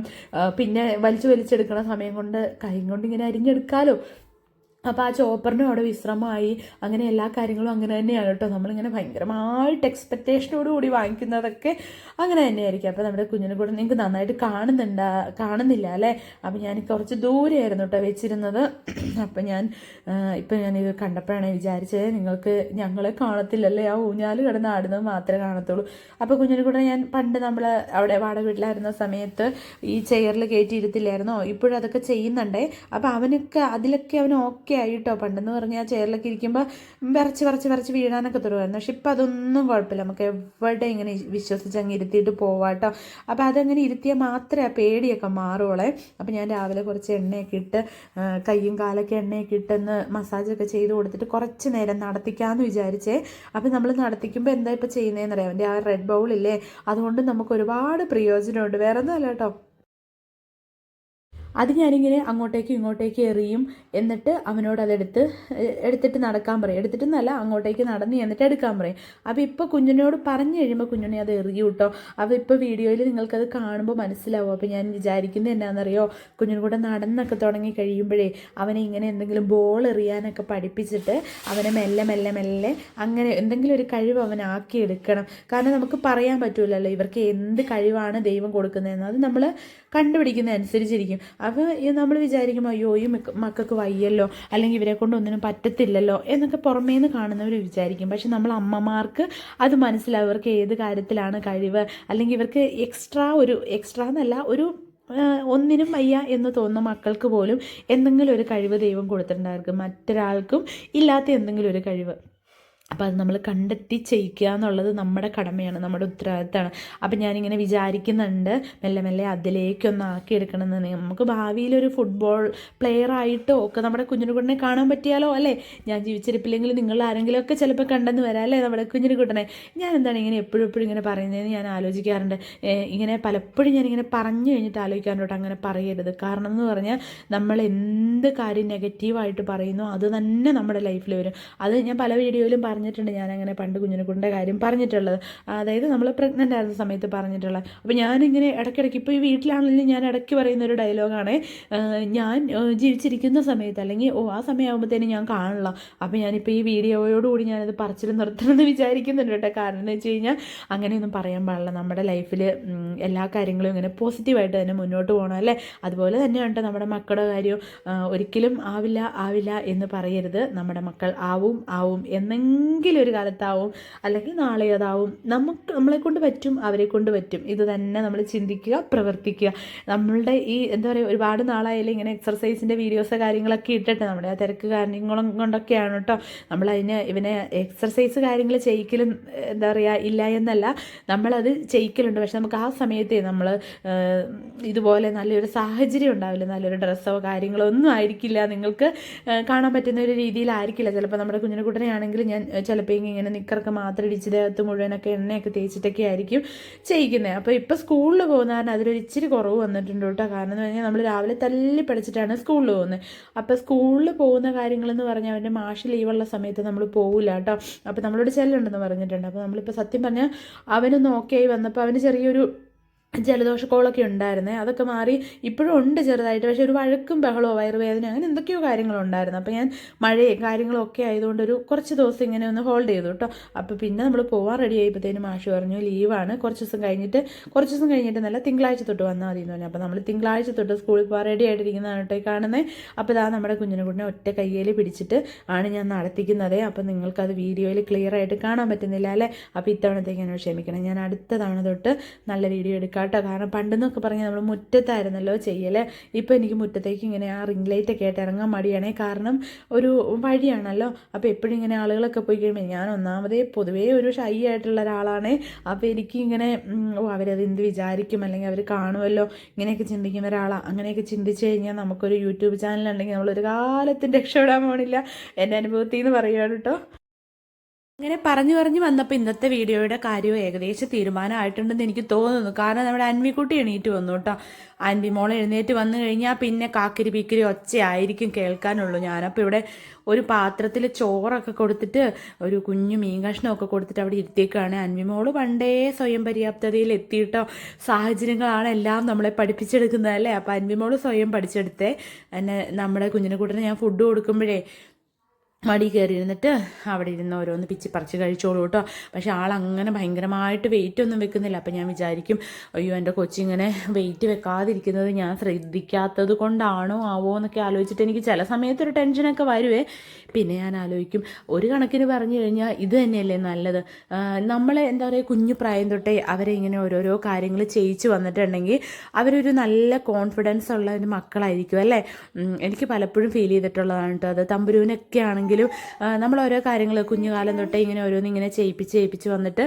പിന്നെ വലിച്ചു വലിച്ചെടുക്കണ സമയം കൊണ്ട് കൈ കൊണ്ട് ഇങ്ങനെ അരിഞ്ഞെടുക്കാലോ. അപ്പോൾ ആ ചോപ്പറിന്റെ അവിടെ വിശ്രമമായി. അങ്ങനെ എല്ലാ കാര്യങ്ങളും അങ്ങനെ തന്നെയാണ് കേട്ടോ. നമ്മളിങ്ങനെ ഭയങ്കരമായിട്ട് എക്സ്പെക്റ്റേഷനോട് കൂടി വാങ്ങിക്കുന്നതൊക്കെ അങ്ങനെ തന്നെയായിരിക്കും. അപ്പോൾ നമ്മുടെ കുഞ്ഞിനെ കൂടെ നിങ്ങൾക്ക് നന്നായിട്ട് കാണുന്നുണ്ട് കാണുന്നില്ല അല്ലേ? അപ്പോൾ ഞാൻ കുറച്ച് ദൂരെയായിരുന്നു കേട്ടോ വെച്ചിരുന്നത്. അപ്പോൾ ഞാൻ ഇപ്പം ഞാനിത് കണ്ടപ്പോഴാണ് വിചാരിച്ചത് നിങ്ങൾക്ക് ഞങ്ങളെ കാണത്തില്ലല്ലേ? ആ ഊഞ്ഞാൽ കിടന്ന് ആടുന്നത് മാത്രമേ കാണത്തുള്ളൂ. അപ്പോൾ കുഞ്ഞിനെ കൂടെ ഞാൻ പണ്ട് നമ്മൾ അവിടെ വാടക വീട്ടിലായിരുന്ന സമയത്ത് ഈ ചെയറിൽ കയറ്റി ഇരുത്തില്ലായിരുന്നോ ഇപ്പോഴും അതൊക്കെ ചെയ്യുന്നുണ്ടേ. അപ്പോൾ അവനൊക്കെ അതിലൊക്കെ അവൻ ഓക്കെ ആയിട്ടോ? പണ്ടെന്ന് പറഞ്ഞാൽ ആ ചെയറിലൊക്കെ ഇരിക്കുമ്പോൾ വിറച്ച് വിറച്ച് വിറച്ച് വീഴാനൊക്കെ തുടരുമായിരുന്നു. പക്ഷെ ഇപ്പം അതൊന്നും കുഴപ്പമില്ല. നമുക്ക് എവിടെ ഇങ്ങനെ വിശ്വസിച്ച് അങ്ങ് ഇരുത്തിയിട്ട് പോവാട്ടോ. അപ്പോൾ അതങ്ങനെ ഇരുത്തിയാൽ മാത്രമേ ആ പേടിയൊക്കെ മാറുള്ളേ അപ്പോൾ ഞാൻ രാവിലെ കുറച്ച് എണ്ണയൊക്കെ ഇട്ട് കയ്യും കാലൊക്കെ എണ്ണയൊക്കെ ഇട്ടെന്ന് മസാജൊക്കെ ചെയ്ത് കൊടുത്തിട്ട് കുറച്ച് നേരം നടത്തിക്കാമെന്ന് വിചാരിച്ചേ. അപ്പോൾ നമ്മൾ നടത്തിക്കുമ്പോൾ എന്താ ഇപ്പോൾ ചെയ്യുന്നതെന്ന് അറിയാം എന്റെ ആ റെഡ് ബൗളില്ലേ അതുകൊണ്ട് നമുക്ക് ഒരുപാട് പ്രയോജനമുണ്ട്. വേറെ ഒന്നും അല്ല കേട്ടോ. അത് ഞാനിങ്ങനെ അങ്ങോട്ടേക്കും ഇങ്ങോട്ടേക്കും എറിയും. എന്നിട്ട് അവനോട് അതെടുത്ത് എടുത്തിട്ട് നടക്കാൻ പറയും. എടുത്തിട്ടെന്നല്ല അങ്ങോട്ടേക്ക് നടന്ന് എന്നിട്ട് എടുക്കാൻ പറയും. അപ്പോൾ ഇപ്പോൾ കുഞ്ഞിനോട് പറഞ്ഞു കഴിയുമ്പോൾ കുഞ്ഞിനെ അത് എറിയും കേട്ടോ. അപ്പോൾ ഇപ്പോൾ വീഡിയോയിൽ നിങ്ങൾക്കത് കാണുമ്പോൾ മനസ്സിലാവും. അപ്പോൾ ഞാൻ വിചാരിക്കുന്നത് എന്നാണെന്നറിയോ കുഞ്ഞിനും കൂടെ നടന്നൊക്കെ തുടങ്ങി കഴിയുമ്പോഴേ അവനെ ഇങ്ങനെ എന്തെങ്കിലും ബോൾ എറിയാനൊക്കെ പഠിപ്പിച്ചിട്ട് അവനെ മെല്ലെ മെല്ലെ മെല്ലെ അങ്ങനെ എന്തെങ്കിലും ഒരു കഴിവ് അവനാക്കി എടുക്കണം കാരണം നമുക്ക് പറയാൻ പറ്റൂലല്ലോ ഇവർക്ക് എന്ത് കഴിവാണ് ദൈവം കൊടുക്കുന്നതെന്ന്. അത് നമ്മൾ കണ്ടുപിടിക്കുന്ന അനുസരിച്ചിരിക്കും അപ്പോൾ നമ്മൾ വിചാരിക്കും അയ്യോ ഈ മക്ക- മക്കൾക്ക് വയ്യല്ലോ അല്ലെങ്കിൽ ഇവരെ കൊണ്ട് ഒന്നിനും പറ്റത്തില്ലല്ലോ എന്നൊക്കെ പുറമേ നിന്ന് കാണുന്നവർ വിചാരിക്കും. പക്ഷെ നമ്മൾ അമ്മമാർക്ക് അത് മനസ്സിലാവും. ഇവർക്ക് ഏത് കാര്യത്തിലാണ് കഴിവ്? അല്ലെങ്കിൽ ഇവർക്ക് എക്സ്ട്രാ ഒരു എക്സ്ട്രാ എന്നല്ല ഒരു ഒന്നിനും വയ്യ എന്ന് തോന്നുന്ന മക്കൾക്ക് പോലും എന്തെങ്കിലും ഒരു കഴിവ് ദൈവം കൊടുത്തിട്ടുണ്ടായിരിക്കും. മറ്റൊരാൾക്കും ഇല്ലാത്ത എന്തെങ്കിലും ഒരു കഴിവ്. അപ്പോൾ അത് നമ്മൾ കണ്ടെത്തി ചെയ്യിക്കുക എന്നുള്ളത് നമ്മുടെ കടമയാണ് നമ്മുടെ ഉത്തരവാദിത്തമാണ്. അപ്പം ഞാനിങ്ങനെ വിചാരിക്കുന്നുണ്ട് മെല്ലെ മെല്ലെ അതിലേക്കൊന്ന് ആക്കിയെടുക്കണമെന്ന്. നമുക്ക് ഭാവിയിൽ ഒരു ഫുട്ബോൾ പ്ലെയർ ആയിട്ടോ ഒക്കെ നമ്മുടെ കുഞ്ഞിനുകുട്ടനെ കാണാൻ പറ്റിയാലോ അല്ലേ? ഞാൻ ജീവിച്ചിരിപ്പില്ലെങ്കിൽ നിങ്ങൾ ആരെങ്കിലുമൊക്കെ ചിലപ്പോൾ കണ്ടെന്ന് വരാം അല്ലേ നമ്മുടെ കുഞ്ഞിനുകുട്ടനെ? ഞാൻ എന്താണ് ഇങ്ങനെ എപ്പോഴും എപ്പോഴും ഇങ്ങനെ പറയുന്നതെന്ന് ഞാൻ ആലോചിക്കാറുണ്ട്. ഇങ്ങനെ പലപ്പോഴും ഞാനിങ്ങനെ പറഞ്ഞു കഴിഞ്ഞിട്ട് ആലോചിക്കാറുണ്ട് അങ്ങനെ പറയരുത്. കാരണം എന്ന് പറഞ്ഞാൽ നമ്മൾ എന്ത് കാര്യം നെഗറ്റീവായിട്ട് പറയുന്നു അത് തന്നെ നമ്മുടെ ലൈഫിൽ വരും. അത് ഞാൻ പല വീഡിയോയിലും പറഞ്ഞിട്ടുണ്ട് ഞാൻ അങ്ങനെ പണ്ട് കുഞ്ഞിനെക്കുട്ടിന്റെ കാര്യം പറഞ്ഞിട്ടുള്ളത്. അതായത് നമ്മൾ പ്രഗ്നന്റ് ആയിരുന്ന സമയത്ത് പറഞ്ഞിട്ടുള്ളത് അപ്പോൾ ഞാനിങ്ങനെ ഇടയ്ക്കിടയ്ക്ക് ഇപ്പോൾ ഈ വീട്ടിലാണെങ്കിലും ഞാൻ ഇടയ്ക്ക് പറയുന്ന ഒരു ഡയലോഗാണ് ഞാൻ ജീവിച്ചിരിക്കുന്ന സമയത്ത് അല്ലെങ്കിൽ ഓ ആ സമയമാകുമ്പോഴത്തേനും ഞാൻ കാണില്ല അപ്പോൾ ഞാനിപ്പോൾ ഈ വീഡിയോയോടുകൂടി ഞാനത് പറച്ചിൽ നിർത്തണമെന്ന് വിചാരിക്കുന്നുണ്ട് കേട്ടോ. കാരണം എന്ന് വെച്ച് കഴിഞ്ഞാൽ അങ്ങനെയൊന്നും പറയാൻ പാടില്ല. നമ്മുടെ ലൈഫിൽ എല്ലാ കാര്യങ്ങളും ഇങ്ങനെ പോസിറ്റീവായിട്ട് തന്നെ മുന്നോട്ട് പോകണം അല്ലേ? അതുപോലെ തന്നെയാണ് കേട്ടോ നമ്മുടെ മക്കളുടെ കാര്യം ഒരിക്കലും ആവില്ല ആവില്ല എന്ന് പറയരുത്. നമ്മുടെ മക്കൾ ആവും ആവും എന്നെങ്കിലും ഒരു കാലത്താവും അല്ലെങ്കിൽ നാളെ അതാവും. നമുക്ക് നമ്മളെ കൊണ്ട് പറ്റും അവരെ കൊണ്ട് പറ്റും. ഇത് തന്നെ നമ്മൾ ചിന്തിക്കുക പ്രവർത്തിക്കുക. നമ്മളുടെ ഈ എന്താ പറയുക ഒരുപാട് നാളായാലും ഇങ്ങനെ എക്സർസൈസിന്റെ വീഡിയോസ് കാര്യങ്ങളൊക്കെ ഇട്ടിട്ട് നമ്മുടെ ആ തിരക്ക് കാര്യങ്ങളും കൊണ്ടൊക്കെയാണ് കേട്ടോ നമ്മളതിന് ഇവനെ എക്സർസൈസ് കാര്യങ്ങൾ ചെയ്യിക്കലും എന്താ പറയുക ഇല്ല എന്നല്ല. നമ്മളത് ചെയ്യിക്കലുണ്ട്. പക്ഷെ നമുക്ക് ആ സമയത്തെ നമ്മൾ ഇതുപോലെ നല്ലൊരു സാഹചര്യം ഉണ്ടാവില്ല. നല്ലൊരു ഡ്രസ്സോ കാര്യങ്ങളോ ഒന്നും ആയിരിക്കില്ല. നിങ്ങൾക്ക് കാണാൻ പറ്റുന്ന ഒരു രീതിയിലായിരിക്കില്ല. ചിലപ്പോൾ നമ്മുടെ കുഞ്ഞിനെ കുട്ടനെയാണെങ്കിൽ ഞാൻ ചിലപ്പോൾ ഇങ്ങനെ നിക്കറൊക്കെ മാത്രം ഇടിച്ച് ദേഹത്ത് മുഴുവനൊക്കെ എണ്ണയൊക്കെ തേച്ചിട്ടൊക്കെ ആയിരിക്കും ചെയ്യിക്കുന്നത് അപ്പോൾ ഇപ്പോൾ സ്കൂളിൽ പോകുന്ന കാരണം അതിലൊരു ഇച്ചിരി കുറവ് വന്നിട്ടുണ്ട് കേട്ടോ. കാരണം എന്ന് പറഞ്ഞാൽ നമ്മൾ രാവിലെ തല്ലി പഠിച്ചിട്ടാണ് സ്കൂളിൽ പോകുന്നത് അപ്പോൾ സ്കൂളിൽ പോകുന്ന കാര്യങ്ങളെന്ന് പറഞ്ഞാൽ അവന്റെ മാഷ് ലീവുള്ള സമയത്ത് നമ്മൾ പോകില്ല കേട്ടോ. അപ്പോൾ നമ്മളോട് ചെല്ലുണ്ടെന്ന് പറഞ്ഞിട്ടുണ്ട്. അപ്പോൾ നമ്മളിപ്പോൾ സത്യം പറഞ്ഞാൽ അവനൊന്ന് ഓക്കെ ആയി വന്നപ്പോൾ അവന് ചെറിയൊരു ജലദോഷക്കോളൊക്കെ ഉണ്ടായിരുന്നേ. അതൊക്കെ മാറി ഇപ്പോഴും ഉണ്ട് ചെറുതായിട്ട്. പക്ഷേ ഒരു വഴക്കും ബഹളമോ വയറുവേദന അങ്ങനെ എന്തൊക്കെയോ കാര്യങ്ങളുണ്ടായിരുന്നു. അപ്പോൾ ഞാൻ മഴയും കാര്യങ്ങളും ഒക്കെ ആയതുകൊണ്ട് ഒരു കുറച്ച് ദിവസം ഇങ്ങനെ ഒന്ന് ഹോൾഡ് ചെയ്തു കേട്ടോ. അപ്പോൾ പിന്നെ നമ്മൾ പോകാൻ റെഡി ആയപ്പോഴത്തേനും മാഷ് പറഞ്ഞു ലീവാണ്. കുറച്ച് ദിവസം കഴിഞ്ഞിട്ട് കുറച്ച് ദിവസം കഴിഞ്ഞിട്ട് നല്ല തിങ്കളാഴ്ച തൊട്ട് വന്നാൽ മതി എന്ന് പറഞ്ഞു. അപ്പോൾ നമ്മൾ തിങ്കളാഴ്ച തൊട്ട് സ്കൂളിൽ പോകാൻ റെഡി ആയിട്ടിരിക്കുന്നതാണ് കേട്ടോ കാണുന്നത് അപ്പോൾ ഇതാ നമ്മുടെ കുഞ്ഞിനെ ഒറ്റ കയ്യിൽ പിടിച്ചിട്ട് ആണ് ഞാൻ നടത്തിക്കുന്നത്. അപ്പോൾ നിങ്ങൾക്കത് വീഡിയോയിൽ ക്ലിയർ ആയിട്ട് കാണാൻ പറ്റുന്നില്ല അല്ലേ? അപ്പോൾ ഇത്തവണത്തേക്ക് എന്നോട് ക്ഷമിക്കണം. ഞാൻ അടുത്ത തവണ തൊട്ട് നല്ല വീഡിയോ എടുക്കാം കേട്ടോ. കാരണം പണ്ടെന്നൊക്കെ പറഞ്ഞാൽ നമ്മൾ മുറ്റത്തായിരുന്നല്ലോ ചെയ്യൽ ഇപ്പോൾ എനിക്ക് മുറ്റത്തേക്ക് ഇങ്ങനെ ആ റിംഗ് ലൈറ്റ് ഒക്കെ ആയിട്ട് ഇറങ്ങാൻ മടിയാണേ. കാരണം ഒരു വഴിയാണല്ലോ. അപ്പോൾ എപ്പോഴും ഇങ്ങനെ ആളുകളൊക്കെ പോയി കഴിയുമ്പോൾ ഞാൻ ഒന്നാമതേ പൊതുവേ ഒരു ഷൈ ആയിട്ടുള്ള ഒരാളാണ്. അപ്പോൾ എനിക്ക് ഇങ്ങനെ അവരത് എന്ത് വിചാരിക്കും? അല്ലെങ്കിൽ അവർ കാണുമല്ലോ ഇങ്ങനെയൊക്കെ ചിന്തിക്കുന്ന ഒരാളാണ് അങ്ങനെയൊക്കെ ചിന്തിച്ച് കഴിഞ്ഞാൽ നമുക്കൊരു യൂട്യൂബ് ചാനലുണ്ടെങ്കിൽ നമ്മളൊരു കാലത്തും രക്ഷപ്പെടാൻ പോണില്ല. എന്റെ അനുഭവത്തിൽ നിന്ന് പറയുകയാണ് കേട്ടോ അങ്ങനെ പറഞ്ഞു പറഞ്ഞു വന്നപ്പോൾ ഇന്നത്തെ വീഡിയോയുടെ കാര്യം ഏകദേശം തീരുമാനമായിട്ടുണ്ടെന്ന് എനിക്ക് തോന്നുന്നു. കാരണം നമ്മുടെ അൻവിക്കുട്ടി എണീറ്റ് വന്നു കേട്ടോ. അൻവി മോൾ എഴുന്നേറ്റ് വന്നു കഴിഞ്ഞാൽ പിന്നെ കാക്കിരി പീക്കിരി ഒച്ചയായിരിക്കും കേൾക്കാനുള്ളൂ. ഞാനപ്പോൾ ഇവിടെ ഒരു പാത്രത്തിൽ ചോറൊക്കെ കൊടുത്തിട്ട് ഒരു കുഞ്ഞു മീൻ കഷ്ണമൊക്കെ കൊടുത്തിട്ട് അവിടെ ഇരുത്തിയേക്കാണ്. അൻവി മോൾ പണ്ടേ സ്വയം പര്യാപ്തതയിൽ എത്തിയിട്ടോ സാഹചര്യങ്ങളാണ് എല്ലാം നമ്മളെ പഠിപ്പിച്ചെടുക്കുന്നത് അല്ലേ? അപ്പോൾ അൻവി മോൾ സ്വയം പഠിച്ചെടുത്തേ. എന്നെ നമ്മുടെ കുഞ്ഞിനെ കൂട്ടിന് ഞാൻ ഫുഡ് കൊടുക്കുമ്പോഴേ മടി കയറി ഇരുന്നിട്ട് അവിടെ ഇരുന്ന് ഓരോന്ന് പിച്ചി പറിച്ച് കഴിച്ചോളൂ കേട്ടോ. പക്ഷെ ആളങ്ങനെ ഭയങ്കരമായിട്ട് വെയിറ്റ് ഒന്നും വെക്കുന്നില്ല. അപ്പം ഞാൻ വിചാരിക്കും അയ്യോ എന്റെ കൊച്ചിങ്ങനെ വെയിറ്റ് വെക്കാതിരിക്കുന്നത് ഞാൻ ശ്രദ്ധിക്കാത്തത് കൊണ്ടാണോ ആവോ എന്നൊക്കെ ആലോചിച്ചിട്ട് എനിക്ക് ചില സമയത്തൊരു ടെൻഷനൊക്കെ വരുവേ. പിന്നെ ഞാൻ ആലോചിക്കും ഒരു കണക്കിന് പറഞ്ഞു കഴിഞ്ഞാൽ ഇത് തന്നെയല്ലേ നല്ലത്. നമ്മൾ എന്താ പറയുക കുഞ്ഞു പ്രായം തൊട്ടേ അവരെ ഇങ്ങനെ ഓരോരോ കാര്യങ്ങൾ ചെയ്യിച്ച് വന്നിട്ടുണ്ടെങ്കിൽ അവരൊരു നല്ല കോൺഫിഡൻസ് ഉള്ള ഒരു മക്കളായിരിക്കും അല്ലേ? എനിക്ക് പലപ്പോഴും ഫീൽ ചെയ്തിട്ടുള്ളതാണ് കേട്ടോ. അത് തമ്പുരുവിനൊക്കെ ആണെങ്കിലും ആ, നമ്മൾ ഓരോ കാര്യങ്ങൾ കുഞ്ഞുകാലം തൊട്ടേ ഇങ്ങനെ ഓരോന്ന് ഇങ്ങനെ ചെയ്യിപ്പിച്ച് ചെയ്യിപ്പിച്ച് വന്നിട്ട്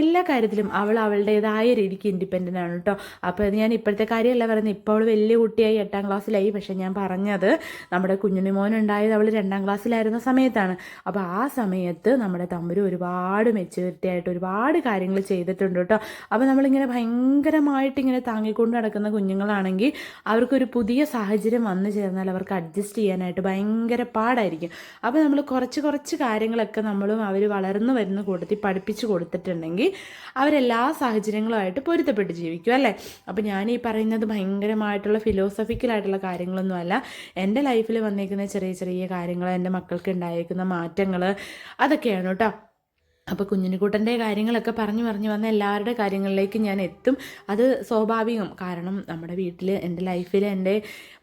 എല്ലാ കാര്യത്തിലും അവൾ അവളുടേതായ രീതിക്ക് ഇൻഡിപെൻഡന്റ് ആണ് കേട്ടോ അപ്പോൾ ഞാൻ ഇപ്പോഴത്തെ കാര്യമല്ല പറയുന്നത്. ഇപ്പോൾ അവൾ വലിയ കുട്ടിയായി എട്ടാം ക്ലാസ്സിലായി. പക്ഷേ ഞാൻ പറഞ്ഞത് നമ്മുടെ കുഞ്ഞുണ്ണി മോൻ ഉണ്ടായത് അവൾ രണ്ടാം ക്ലാസ്സിലായിരുന്ന സമയത്താണ്. അപ്പോൾ ആ സമയത്ത് നമ്മുടെ തമ്പുരു ഒരുപാട് മെച്യൂരിറ്റി ആയിട്ട് ഒരുപാട് കാര്യങ്ങൾ ചെയ്തിട്ടുണ്ട് കേട്ടോ അപ്പോൾ നമ്മളിങ്ങനെ ഭയങ്കരമായിട്ട് ഇങ്ങനെ താങ്ങിക്കൊണ്ട് നടക്കുന്ന കുഞ്ഞുങ്ങളാണെങ്കിൽ അവർക്കൊരു പുതിയ സാഹചര്യം വന്നു ചേർന്നാൽ അവർക്ക് അഡ്ജസ്റ്റ് ചെയ്യാനായിട്ട് ഭയങ്കര പാടായിരിക്കും. അപ്പോൾ നമ്മൾ കുറച്ച് കുറച്ച് കാര്യങ്ങളൊക്കെ നമ്മളും അവർ വളർന്നു വരുന്ന കൂട്ടത്തിൽ പഠിപ്പിച്ചു കൊടുത്തിട്ടുണ്ടെങ്കിൽ അവരെല്ലാ സാഹചര്യങ്ങളുമായിട്ട് പൊരുത്തപ്പെട്ട് ജീവിക്കും അല്ലേ? അപ്പോൾ ഞാൻ ഈ പറയുന്നത് ഭയങ്കരമായിട്ടുള്ള ഫിലോസഫിക്കലായിട്ടുള്ള കാര്യങ്ങളൊന്നുമല്ല എന്റെ ലൈഫിൽ വന്നേക്കുന്ന ചെറിയ ചെറിയ കാര്യങ്ങൾ എന്റെ മക്കൾക്ക് ഉണ്ടായേക്കുന്ന മാറ്റങ്ങൾ അതൊക്കെയാണ് കേട്ടോ അപ്പോൾ കുഞ്ഞിനുകൂട്ടന്റെ കാര്യങ്ങളൊക്കെ പറഞ്ഞു പറഞ്ഞു വന്ന എല്ലാവരുടെ കാര്യങ്ങളിലേക്ക് ഞാൻ എത്തും. അത് സ്വാഭാവികം. കാരണം നമ്മുടെ വീട്ടിൽ എന്റെ ലൈഫിൽ എന്റെ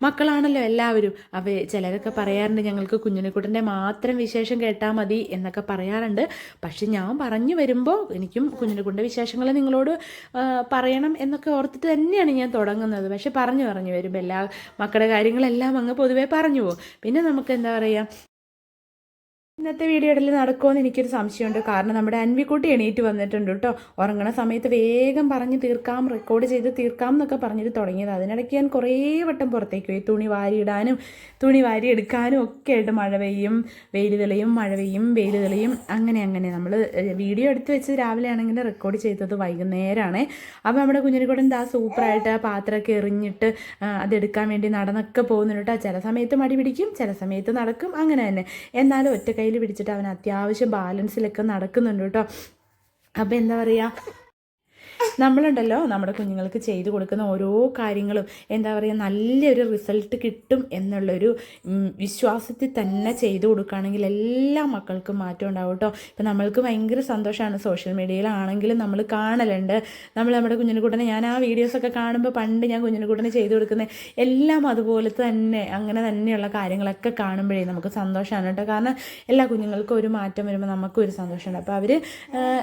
മക്കളാണല്ലോ എല്ലാവരും. അപ്പോൾ ചിലരൊക്കെ പറയാറുണ്ട് ഞങ്ങൾക്ക് കുഞ്ഞിനുകൂട്ടന്റെ മാത്രം വിശേഷം കേട്ടാൽ മതി എന്നൊക്കെ പറയാറുണ്ട്. പക്ഷെ ഞാൻ പറഞ്ഞു വരുമ്പോൾ എനിക്കും കുഞ്ഞിനുകൂട്ടന്റെ വിശേഷങ്ങൾ നിങ്ങളോട് പറയണം എന്നൊക്കെ ഓർത്തിട്ട് തന്നെയാണ് ഞാൻ തുടങ്ങുന്നത്. പക്ഷെ പറഞ്ഞു പറഞ്ഞു വരുമ്പോൾ എല്ലാ മക്കളുടെ കാര്യങ്ങളെല്ലാം അങ്ങ് പൊതുവേ പറഞ്ഞു പോകും. പിന്നെ നമുക്ക് എന്താ പറയുക ഇന്നത്തെ വീഡിയോ വീഡിയോയിൽ നടക്കുമെന്ന് എനിക്കൊരു സംശയമുണ്ട്. കാരണം നമ്മുടെ അൻവിക്കുട്ടി എണീറ്റ് വന്നിട്ടുണ്ട് കേട്ടോ. ഉറങ്ങണ സമയത്ത് വേഗം പറഞ്ഞ് തീർക്കാം റെക്കോർഡ് ചെയ്ത് തീർക്കാം എന്നൊക്കെ പറഞ്ഞിട്ട് തുടങ്ങിയത്. അതിനിടയ്ക്ക് ഞാൻ കുറേ വട്ടം പുറത്തേക്ക് പോയി. തുണി വാരിയിടാനും തുണി വാരി എടുക്കാനും ഒക്കെ ആയിട്ട് മഴ പെയ്യും വെയിൽ തെളിയും മഴ പെയ്യും വെയിൽ തെളിയും. അങ്ങനെ അങ്ങനെ. നമ്മൾ വീഡിയോ എടുത്ത് വെച്ച് രാവിലെ ആണെങ്കിൽ റെക്കോർഡ് ചെയ്തത് വൈകുന്നേരമാണ് അപ്പോൾ നമ്മുടെ കുഞ്ഞിനെക്കൂടെ എന്താ സൂപ്പറായിട്ട് ആ പാത്രമൊക്കെ എറിഞ്ഞിട്ട് അതെടുക്കാൻ വേണ്ടി നടന്നൊക്കെ പോകുന്നുണ്ട് കേട്ടോ. ചില സമയത്ത് മടി പിടിക്കും ചില സമയത്ത് നടക്കും. അങ്ങനെ തന്നെ. എന്നാലും ഒറ്റ കയ്യിൽ പിടിച്ചിട്ട് അവൻ അത്യാവശ്യം ബാലൻസിലൊക്കെ നടക്കുന്നുണ്ട് കേട്ടോ. അപ്പോൾ എന്താ പറയുക നമ്മളുണ്ടല്ലോ നമ്മുടെ കുഞ്ഞുങ്ങൾക്ക് ചെയ്തു കൊടുക്കുന്ന ഓരോ കാര്യങ്ങളും എന്താ പറയുക നല്ലൊരു റിസൾട്ട് കിട്ടും എന്നുള്ളൊരു വിശ്വാസത്തിൽ തന്നെ ചെയ്തു കൊടുക്കുകയാണെങ്കിൽ എല്ലാ മക്കൾക്കും മാറ്റം ഉണ്ടാവും കേട്ടോ. ഇപ്പം നമ്മൾക്ക് ഭയങ്കര സന്തോഷമാണ് സോഷ്യൽ മീഡിയയിലാണെങ്കിലും നമ്മൾ കാണലുണ്ട്. നമ്മൾ നമ്മുടെ കുഞ്ഞിനെക്കുട്ടനെ ഞാൻ ആ വീഡിയോസൊക്കെ കാണുമ്പോൾ പണ്ട് ഞാൻ കുഞ്ഞിനെക്കുട്ടനെ ചെയ്തു കൊടുക്കുന്ന എല്ലാം അതുപോലെ തന്നെ അങ്ങനെ തന്നെയുള്ള കാര്യങ്ങളൊക്കെ കാണുമ്പോഴേ നമുക്ക് സന്തോഷമാണ് കേട്ടോ. കാരണം എല്ലാ കുഞ്ഞുങ്ങൾക്കും ഒരു മാറ്റം വരുമ്പോൾ നമുക്കും ഒരു സന്തോഷമുണ്ട്. അപ്പോൾ അവർ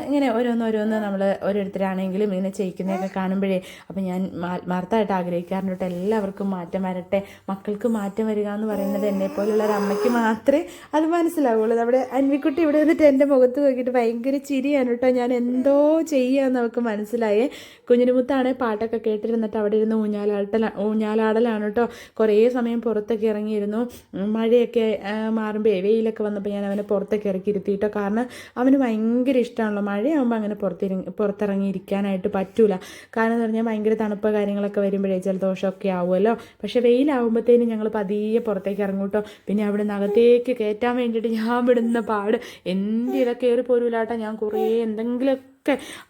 ഇങ്ങനെ ഓരോന്നോരോന്ന് നമ്മൾ ഓരോരുത്തരാണെങ്കിലും ഇങ്ങനെ ചെയ്യിക്കുന്നതൊക്കെ കാണുമ്പോഴേ അപ്പോൾ ഞാൻ ആത്മാർത്ഥമായിട്ട് ആഗ്രഹിക്കാറുണ്ട് കേട്ടോ. എല്ലാവർക്കും മാറ്റം വരട്ടെ. മക്കൾക്ക് മാറ്റം വരിക എന്ന് പറയുന്നത് എന്നെ പോലുള്ള ഒരു അമ്മയ്ക്ക് മാത്രമേ അത് മനസ്സിലാവുള്ളൂ. നമ്മുടെ അൻവിക്കുട്ടി ഇവിടെ വന്നിട്ട് എന്റെ മുഖത്ത് നോക്കിയിട്ട് ഭയങ്കര ചിരിയാണ് കേട്ടോ. ഞാൻ എന്തോ ചെയ്യാന്ന് അവൾക്ക് മനസ്സിലായേ. കുഞ്ഞിനുമുത്താണ് പാട്ടൊക്കെ കേട്ടിരുന്നിട്ട് അവിടെ ഇരുന്ന് ഊഞ്ഞാലാട്ടല ഊഞ്ഞാലാടലാണ് കേട്ടോ. കുറേ സമയം പുറത്തൊക്കെ ഇറങ്ങിയിരുന്നു. മഴയൊക്കെ മാറുമ്പോൾ വെയിലൊക്കെ വന്നപ്പോൾ ഞാൻ അവനെ പുറത്തൊക്കെ ഇറക്കി ഇരുത്തിയിട്ടോ കാരണം അവന് ഭയങ്കര ഇഷ്ടമാണല്ലോ. മഴയാകുമ്പോൾ അങ്ങനെ പുറത്തിറങ്ങി പുറത്തിറങ്ങി ഇരിക്കാനായിട്ട് പറ്റൂല. കാരണം എന്ന് പറഞ്ഞാൽ ഭയങ്കര തണുപ്പ് കാര്യങ്ങളൊക്കെ വരുമ്പോഴേ ജലദോഷമൊക്കെ ആവുമല്ലോ. പക്ഷേ വെയിലാവുമ്പോഴത്തേനും ഞങ്ങൾ പതിയെ പുറത്തേക്ക് ഇറങ്ങൂട്ടോ. പിന്നെ അവിടെ നിന്ന് അകത്തേക്ക് കയറ്റാൻ വേണ്ടിയിട്ട് ഞാൻ വിടുന്ന പാട്. എന്തിലൊക്കെ കയറി പോരൂലാട്ടോ ഞാൻ കുറേ എന്തെങ്കിലുമൊക്കെ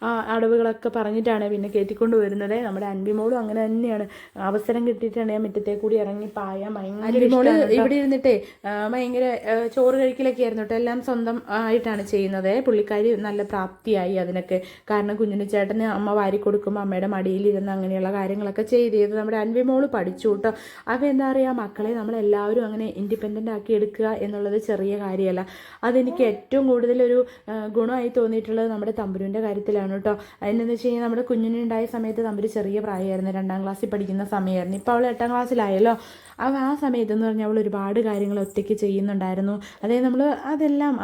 ആ അടവുകളൊക്കെ പറഞ്ഞിട്ടാണ് പിന്നെ കയറ്റിക്കൊണ്ട് വരുന്നത്. നമ്മുടെ അൻപിമോളും അങ്ങനെ തന്നെയാണ്. അവസരം കിട്ടിയിട്ടാണ് ഞാൻ മുറ്റത്തെ കൂടി ഇറങ്ങി പായ ഭയങ്കര. ഇവിടെ ഇരുന്നിട്ടേ ഭയങ്കര ചോറ് കഴിക്കലൊക്കെ ആയിരുന്നു കേട്ടോ. എല്ലാം സ്വന്തം ആയിട്ടാണ് ചെയ്യുന്നത്. പുള്ളിക്കാരി നല്ല പ്രാപ്തിയായി അതിനൊക്കെ. കാരണം കുഞ്ഞിന് ചേട്ടന് അമ്മ വാരി കൊടുക്കുമ്പോൾ അമ്മയുടെ മടിയിലിരുന്ന് അങ്ങനെയുള്ള കാര്യങ്ങളൊക്കെ ചെയ്ത് ചെയ്ത് നമ്മുടെ അൻവിമോൾ പഠിച്ചു കേട്ടോ. അപ്പോൾ എന്താ പറയുക മക്കളെ നമ്മളെല്ലാവരും അങ്ങനെ ഇൻഡിപെൻഡന്റ് ആക്കി എടുക്കുക എന്നുള്ളത് ചെറിയ കാര്യമല്ല. അതെനിക്ക് ഏറ്റവും കൂടുതലൊരു ഗുണമായി തോന്നിയിട്ടുള്ളത് നമ്മുടെ തമ്പുരുവിന്റെ കാര്യത്തിലാണ് കേട്ടോ അതിനെന്ന് വെച്ച് കഴിഞ്ഞാൽ നമ്മുടെ കുഞ്ഞിനുണ്ടായ സമയത്ത് നമ്മൾ ചെറിയ പ്രായമായിരുന്നു രണ്ടാം ക്ലാസ്സിൽ പഠിക്കുന്ന സമയമായിരുന്നു ഇപ്പോൾ അവൾ എട്ടാം ക്ലാസ്സിലായല്ലോ. അവ ആ സമയത്ത് എന്ന് പറഞ്ഞാൽ അവൾ ഒരുപാട് കാര്യങ്ങൾ ഒറ്റയ്ക്ക് ചെയ്യുന്നുണ്ടായിരുന്നു. അതായത് നമ്മൾ അതെല്ലാം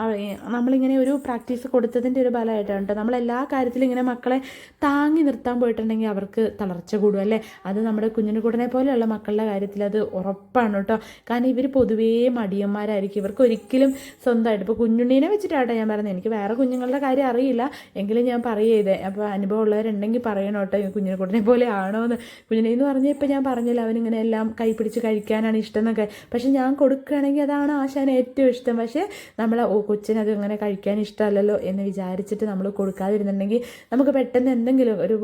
നമ്മളിങ്ങനെ ഒരു പ്രാക്ടീസ് കൊടുത്തതിന്റെ ഒരു ഫലമായിട്ടാണ് കേട്ടോ. നമ്മൾ എല്ലാ കാര്യത്തിലും ഇങ്ങനെ മക്കളെ താങ്ങി നിർത്താൻ പോയിട്ടുണ്ടെങ്കിൽ അവർക്ക് തളർച്ച കൂടും അല്ലേ? അത് നമ്മുടെ കുഞ്ഞിന് കൂടനെ പോലെയുള്ള മക്കളുടെ കാര്യത്തിൽ അത് ഉറപ്പാണ് കേട്ടോ. കാരണം ഇവർ പൊതുവേ മടിയന്മാരായിരിക്കും. ഇവർക്ക് ഒരിക്കലും സ്വന്തമായിട്ട് ഇപ്പോൾ കുഞ്ഞുണ്ണീനെ വെച്ചിട്ടാട്ടോ ഞാൻ പറയുന്നത് എനിക്ക് വേറെ കുഞ്ഞുങ്ങളുടെ കാര്യം അറിയില്ല. എങ്കിലും ഞാൻ പറയുക അപ്പോൾ അനുഭവം ഉള്ളവരുണ്ടെങ്കിൽ പറയണം കുഞ്ഞിനെ കൂടനെ പോലെ ആണോ എന്ന് കുഞ്ഞിനെ എന്ന് പറഞ്ഞപ്പോൾ ഞാൻ പറഞ്ഞില്ല അവനിങ്ങനെ എല്ലാം കൈ പിടിച്ച് കഴിക്കാനാണ് ഇഷ്ടം എന്നൊക്കെ പക്ഷെ ഞാൻ കൊടുക്കുകയാണെങ്കിൽ അതാണ് ആശാന് ഏറ്റവും ഇഷ്ടം. പക്ഷേ നമ്മളെ ഓ കൊച്ചിന് അത് അങ്ങനെ കഴിക്കാൻ ഇഷ്ടമല്ലല്ലോ എന്ന് വിചാരിച്ചിട്ട് നമ്മൾ കൊടുക്കാതിരുന്നുണ്ടെങ്കിൽ നമുക്ക് പെട്ടെന്ന് എന്തെങ്കിലും ഒരു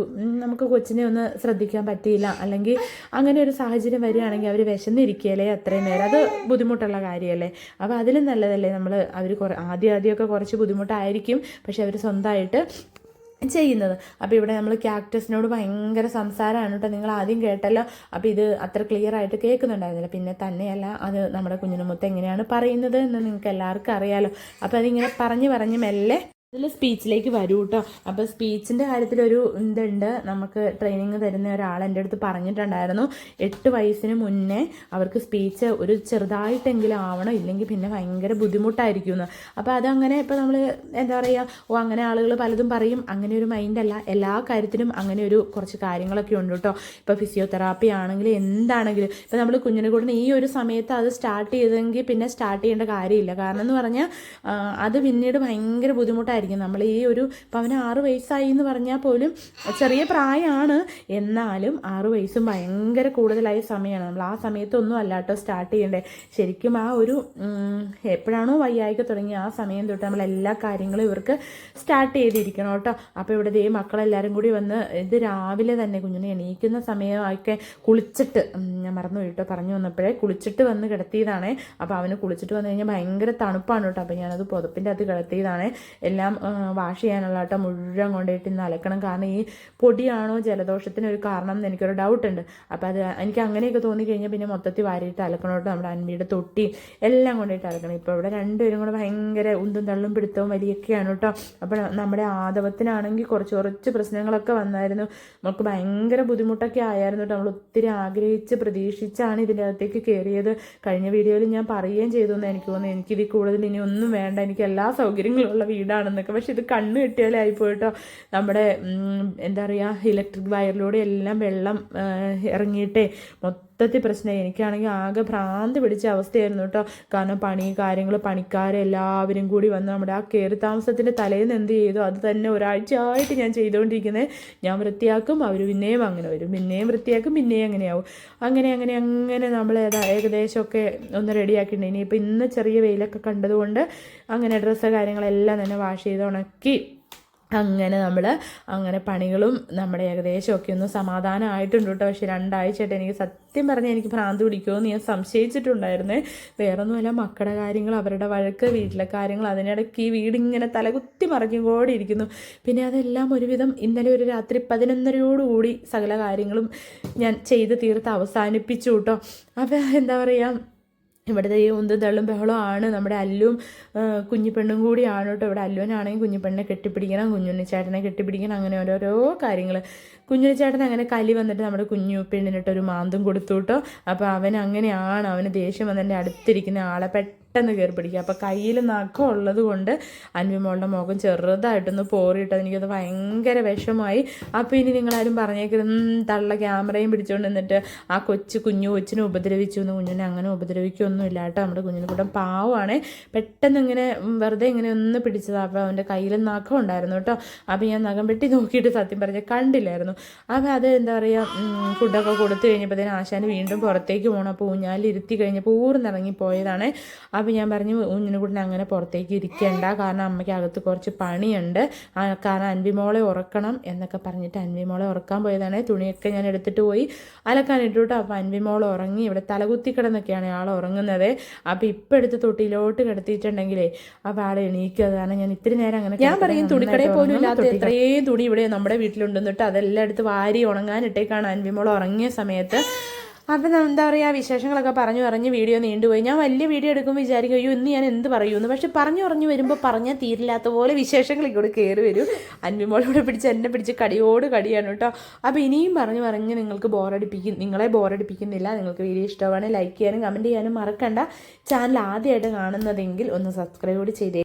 നമുക്ക് കൊച്ചിനെ ഒന്ന് ശ്രദ്ധിക്കാൻ പറ്റിയില്ല. അല്ലെങ്കിൽ അങ്ങനെ ഒരു സാഹചര്യം വരികയാണെങ്കിൽ അവർ വിശന്നിരിക്കുകയല്ലേ അത്രയും നേരം. അത് ബുദ്ധിമുട്ടുള്ള കാര്യമല്ലേ. അപ്പോൾ അതിലും നല്ലതല്ലേ നമ്മൾ അവർ കുറേ ആദ്യം ആദ്യമൊക്കെ കുറച്ച് ബുദ്ധിമുട്ടായിരിക്കും. പക്ഷെ അവർ സ്വന്തമായിട്ട് ചെയ്യുന്നത്. അപ്പോൾ ഇവിടെ നമ്മൾ ക്യാക്ടസിനോട് ഭയങ്കര സംസാരമാണ് കേട്ടോ. നിങ്ങൾ ആദ്യം കേട്ടല്ലോ. അപ്പോൾ ഇത് അത്ര ക്ലിയർ ആയിട്ട് കേൾക്കുന്നുണ്ടായിരുന്നില്ല. പിന്നെ തന്നെയല്ല അത് നമ്മുടെ കുഞ്ഞിനുമുത്ത് എങ്ങനെയാണ് പറയുന്നത് എന്ന് നിങ്ങൾക്ക് എല്ലാവർക്കും അറിയാലോ. അപ്പോൾ അതിങ്ങനെ പറഞ്ഞ് പറഞ്ഞ് മെല്ലെ ഇതിൽ സ്പീച്ചിലേക്ക് വരൂ കേട്ടോ അപ്പോൾ സ്പീച്ചിന്റെ കാര്യത്തിലൊരു ഇതുണ്ട്. നമുക്ക് ട്രെയിനിങ് തരുന്ന ഒരാൾ എന്റെ അടുത്ത് പറഞ്ഞിട്ടുണ്ടായിരുന്നു. എട്ട് വയസ്സിന് മുന്നേ അവർക്ക് സ്പീച്ച് ഒരു ചെറുതായിട്ടെങ്കിലും ആവണം ഇല്ലെങ്കിൽ പിന്നെ ഭയങ്കര ബുദ്ധിമുട്ടായിരിക്കും എന്ന് അപ്പോൾ അതങ്ങനെ ഇപ്പോൾ നമ്മൾ എന്താ പറയുക ഓ അങ്ങനെ ആളുകൾ പലതും പറയും. അങ്ങനെ ഒരു മൈൻഡല്ല എല്ലാ കാര്യത്തിനും അങ്ങനെ ഒരു കുറച്ച് കാര്യങ്ങളൊക്കെ ഉണ്ട് കേട്ടോ. ഇപ്പോൾ ഫിസിയോതെറാപ്പി ആണെങ്കിലും എന്താണെങ്കിലും. ഇപ്പോൾ നമ്മൾ കുഞ്ഞിനെ കൂടെ ഈ ഒരു സമയത്ത് അത് സ്റ്റാർട്ട് ചെയ്തെങ്കിൽ പിന്നെ സ്റ്റാർട്ട് ചെയ്യേണ്ട കാര്യമില്ല. കാരണം എന്ന് പറഞ്ഞാൽ അത് പിന്നീട് ഭയങ്കര ബുദ്ധിമുട്ടായിരിക്കും നമ്മൾ ഈ ഒരു ഇപ്പം അവന് ആറ് വയസ്സായി എന്ന് പറഞ്ഞാൽ പോലും ചെറിയ പ്രായമാണ്. എന്നാലും ആറ് വയസ്സും ഭയങ്കര കൂടുതലായ സമയമാണ്. നമ്മൾ ആ സമയത്തൊന്നും അല്ല കേട്ടോ സ്റ്റാർട്ട് ചെയ്യണ്ടേ. ശരിക്കും ആ ഒരു എപ്പോഴാണോ വയ്യായിക തുടങ്ങി ആ സമയം തൊട്ട് നമ്മൾ എല്ലാ കാര്യങ്ങളും ഇവർക്ക് സ്റ്റാർട്ട് ചെയ്തിരിക്കണം കേട്ടോ. അപ്പോൾ ഇവിടെ ദേ മക്കളെല്ലാവരും കൂടി വന്ന് ഇത് രാവിലെ തന്നെ കുഞ്ഞിനെ എണീക്കുന്ന സമയമൊക്കെ കുളിച്ചിട്ട് ഞാൻ മറന്നു കേട്ടോ പറഞ്ഞു വന്നപ്പോഴേ. കുളിച്ചിട്ട് വന്ന് കിടത്തിയതാണേ. അപ്പോൾ അവന് കുളിച്ചിട്ട് വന്നു കഴിഞ്ഞാൽ ഭയങ്കര തണുപ്പാണ് കേട്ടോ. അപ്പോൾ ഞാനത് പുതപ്പിന്റെ അത് കിടത്തിയതാണേ. എല്ലാം വാഷ് ചെയ്യാനുള്ള കേട്ടോ മുഴുവൻ കൊണ്ടുപോയിട്ട് ഇന്ന് അലക്കണം. കാരണം ഈ പൊടിയാണോ ജലദോഷത്തിന് ഒരു കാരണം എന്ന് എനിക്കൊരു ഡൗട്ട് ഉണ്ട്. അപ്പോൾ അത് എനിക്ക് അങ്ങനെയൊക്കെ തോന്നിക്കഴിഞ്ഞാൽ പിന്നെ മൊത്തത്തിൽ വാരിയിട്ട് അലക്കണം കേട്ടോ നമ്മുടെ അൻവിയുടെ തൊട്ടി എല്ലാം കൊണ്ടുപോയിട്ട് അലക്കണം. ഇപ്പോൾ ഇവിടെ രണ്ടുപേരും കൂടെ ഭയങ്കര ഉന്തും തള്ളും പിടുത്തവും വലിയൊക്കെയാണ് കേട്ടോ. അപ്പോൾ നമ്മുടെ ആദവത്തിനാണെങ്കിൽ കുറച്ച് കുറച്ച് പ്രശ്നങ്ങളൊക്കെ വന്നായിരുന്നു. നമുക്ക് ഭയങ്കര ബുദ്ധിമുട്ടൊക്കെ ആയിരുന്നു കേട്ടോ. നമ്മൾ ഒത്തിരി ആഗ്രഹിച്ച് പ്രതീക്ഷിച്ചാണ് ഇതിന്റെ അകത്തേക്ക് കയറിയത് കഴിഞ്ഞ വീഡിയോയിൽ ഞാൻ പറയുകയും ചെയ്തു എന്ന് എനിക്ക് തോന്നുന്നു. എനിക്കിതിൽ കൂടുതൽ ഇനി ഒന്നും വേണ്ട. എനിക്ക് എല്ലാ സൗകര്യങ്ങളും ഉള്ള വീടാണെന്നൊക്കെ പക്ഷെ ഇത് കണ്ണ് കിട്ടിയാലേ ആയിപ്പോയിട്ടോ. നമ്മുടെ എന്താ പറയുക ഇലക്ട്രിക് വയറിലൂടെ എല്ലാം വെള്ളം ഇറങ്ങിയിട്ടേ മൊത്തം മൊത്തത്തിൽ പ്രശ്നമായി എനിക്കാണെങ്കിൽ ആകെ ഭ്രാന്ത് പിടിച്ച അവസ്ഥയായിരുന്നു കേട്ടോ. കാരണം പണി കാര്യങ്ങൾ പണിക്കാരെല്ലാവരും കൂടി വന്ന് നമ്മുടെ ആ കയറി താമസത്തിന്റെ തലേന്ന് എന്ത് ചെയ്തു? അത് തന്നെ ഒരാഴ്ചയായിട്ട് ഞാൻ ചെയ്തുകൊണ്ടിരിക്കുന്നത് ഞാൻ വൃത്തിയാക്കും അവർ പിന്നെയും അങ്ങനെ വരും. പിന്നെയും വൃത്തിയാക്കും പിന്നെയും അങ്ങനെയാവും. അങ്ങനെ അങ്ങനെ അങ്ങനെ നമ്മൾ ഏതാ ഏകദേശമൊക്കെ ഒന്ന് റെഡിയാക്കിയിട്ടുണ്ട്. ഇനിയിപ്പോൾ ഇന്ന് ചെറിയ വെയിലൊക്കെ കണ്ടതുകൊണ്ട് അങ്ങനെ ഡ്രസ്സ് കാര്യങ്ങളെല്ലാം തന്നെ വാഷ് ചെയ്ത് ഉണക്കി. അങ്ങനെ നമ്മൾ അങ്ങനെ പണികളും നമ്മുടെ ഏകദേശമൊക്കെ ഒന്ന് സമാധാനമായിട്ടുണ്ട് കേട്ടോ. പക്ഷേ രണ്ടാഴ്ചയായിട്ട് എനിക്ക് സത്യം പറഞ്ഞാൽ എനിക്ക് ഭ്രാന്ത് പിടിക്കുമെന്ന് ഞാൻ സംശയിച്ചിട്ടുണ്ടായിരുന്നേ. വേറൊന്നുമല്ല മക്കളുടെ കാര്യങ്ങൾ അവരുടെ വഴക്ക് വീട്ടിലെ കാര്യങ്ങൾ അതിനിടയ്ക്ക് ഈ വീടിങ്ങനെ തലകുത്തി മറിഞ്ഞുകൂടി ഇരിക്കുന്നു പിന്നെ അതെല്ലാം ഒരുവിധം ഇന്നലെ ഒരു രാത്രി പതിനൊന്നരയോടുകൂടി സകല കാര്യങ്ങളും ഞാൻ ചെയ്ത് തീർത്ത് അവസാനിപ്പിച്ചു കേട്ടോ. അപ്പോൾ എന്താ പറയുക ഇവിടുത്തെ ഈ ഉന്തും തള്ളും ബഹളമാണ് നമ്മുടെ അല്ലും കുഞ്ഞിപ്പെണ്ണും കൂടിയാണ് കേട്ടോ ഇവിടെ. അല്ലുവിനാണെങ്കിൽ കുഞ്ഞിപ്പെണ്ണിനെ കെട്ടിപ്പിടിക്കണം കുഞ്ഞുണ്ണിച്ചേട്ടനെ കെട്ടിപ്പിടിക്കണം അങ്ങനെ ഓരോരോ കാര്യങ്ങൾ കുഞ്ഞുണ്ണിച്ചേട്ടൻ അങ്ങനെ കലി വന്നിട്ട് നമ്മുടെ കുഞ്ഞു പെണ്ണിനിട്ടൊരു മാന്തും കൊടുത്തു കേട്ടോ. അപ്പോൾ അവൻ അങ്ങനെയാണ് അവന് ദേഷ്യം വന്നെന്റെ അടുത്തിരിക്കുന്ന ആളെ പെട്ടെന്ന് കയറി പിടിക്കുക. അപ്പോൾ കയ്യിൽ നഖം ഉള്ളത് കൊണ്ട് അൻവിമോളുടെ മുഖം ചെറുതായിട്ടൊന്ന് പോറിയിട്ടത് എനിക്കത് ഭയങ്കര വിഷമായി അപ്പോൾ ഇനി നിങ്ങളാരും പറഞ്ഞേക്കരുത്. "ഉം, തള്ള ക്യാമറയും പിടിച്ചുകൊണ്ട് നിന്നിട്ട് ആ കൊച്ചു കുഞ്ഞു കൊച്ചിനെ ഉപദ്രവിച്ചു എന്ന് കുഞ്ഞിനെ അങ്ങനെ ഉപദ്രവിക്കൊന്നുമില്ല കേട്ടോ. നമ്മുടെ കുഞ്ഞിനെ കൂടെ പാവമാണ്. പെട്ടെന്ന് ഇങ്ങനെ വെറുതെ ഇങ്ങനെ ഒന്ന് പിടിച്ചതാണ് അപ്പോൾ അവന്റെ കയ്യിൽ നഖം ഉണ്ടായിരുന്നു കേട്ടോ. അപ്പോൾ ഞാൻ നഖം വെട്ടി നോക്കിയിട്ട് സത്യം പറഞ്ഞാൽ കണ്ടില്ലായിരുന്നു. അപ്പോൾ അത് എന്താ പറയുക ഫുഡൊക്കെ കൊടുത്തു കഴിഞ്ഞപ്പോഴത്തേന് ആശാന് വീണ്ടും പുറത്തേക്ക് പോകണം അപ്പോൾ ഊഞ്ഞാലിരുത്തി കഴിഞ്ഞപ്പോൾ ഊർന്നിറങ്ങി പോയതാണ് അപ്പോൾ ഞാൻ പറഞ്ഞു ഊഞ്ഞിനെ കൂടെ അങ്ങനെ പുറത്തേക്ക് ഇരിക്കേണ്ട. കാരണം അമ്മയ്ക്ക് അകത്ത് കുറച്ച് പണിയുണ്ട്. കാരണം അൻവിമോളെ ഉറക്കണം എന്നൊക്കെ പറഞ്ഞിട്ട് അൻവിമോളെ ഉറക്കാൻ പോയതാണ്. തുണിയൊക്കെ ഞാൻ എടുത്തിട്ട് പോയി. അലക്കാൻ ഇട്ടിട്ട് അപ്പോൾ അൻവിമോൾ ഉറങ്ങി. ഇവിടെ തലകുത്തി കിടന്നൊക്കെയാണ് ആൾ ഉറങ്ങുന്നത്. അപ്പോൾ ഇപ്പം എടുത്ത് തൊട്ടിയിലോട്ട് കിടത്തിയിട്ടുണ്ടെങ്കിലേ അപ്പോൾ ആൾ എണീക്കുക കാരണം ഞാൻ ഇത്തിരി നേരം അങ്ങനെ ഞാൻ പറയും തുണിക്കടയിൽ പോലും ഇല്ലാത്ത ഇത്രയും എത്രയും തുണി ഇവിടെ നമ്മുടെ വീട്ടിലുണ്ടെന്നിട്ട് അതെല്ലാം എടുത്ത് വാരി ഉണങ്ങാനിട്ടേക്കാണ് അൻവിമോൾ ഉറങ്ങിയ സമയത്ത്. അപ്പം എന്താ പറയുക വിശേഷങ്ങളൊക്കെ പറഞ്ഞു പറഞ്ഞ് വീഡിയോ നീണ്ടുപോയി. ഞാൻ വലിയ വീഡിയോ എടുക്കുമ്പോൾ വിചാരിക്കും അയ്യോ ഇന്ന് ഞാൻ എന്ത് പറയുമെന്ന്. പക്ഷെ പറഞ്ഞു പറഞ്ഞു വരുമ്പോൾ പറഞ്ഞാൽ തീരില്ലാത്ത പോലെ വിശേഷങ്ങൾ ഇങ്ങോട്ട് കയറി വരും. അൻവിമോളിവിടെ പിടിച്ച് എന്നെ പിടിച്ച് കടിയോട് കടിയാണ് കേട്ടോ. അപ്പോൾ ഇനിയും പറഞ്ഞു പറഞ്ഞ് നിങ്ങൾക്ക് ബോറടിപ്പിക്കും നിങ്ങളെ ബോറടിപ്പിക്കുന്നില്ല. നിങ്ങൾക്ക് വീഡിയോ ഇഷ്ടമാണ് ലൈക്ക് ചെയ്യാനും കമന്റ് ചെയ്യാനും മറക്കണ്ട. ചാനൽ ആദ്യമായിട്ട് കാണുന്നതെങ്കിൽ ഒന്ന് സബ്സ്ക്രൈബ് കൂടി ചെയ്തേ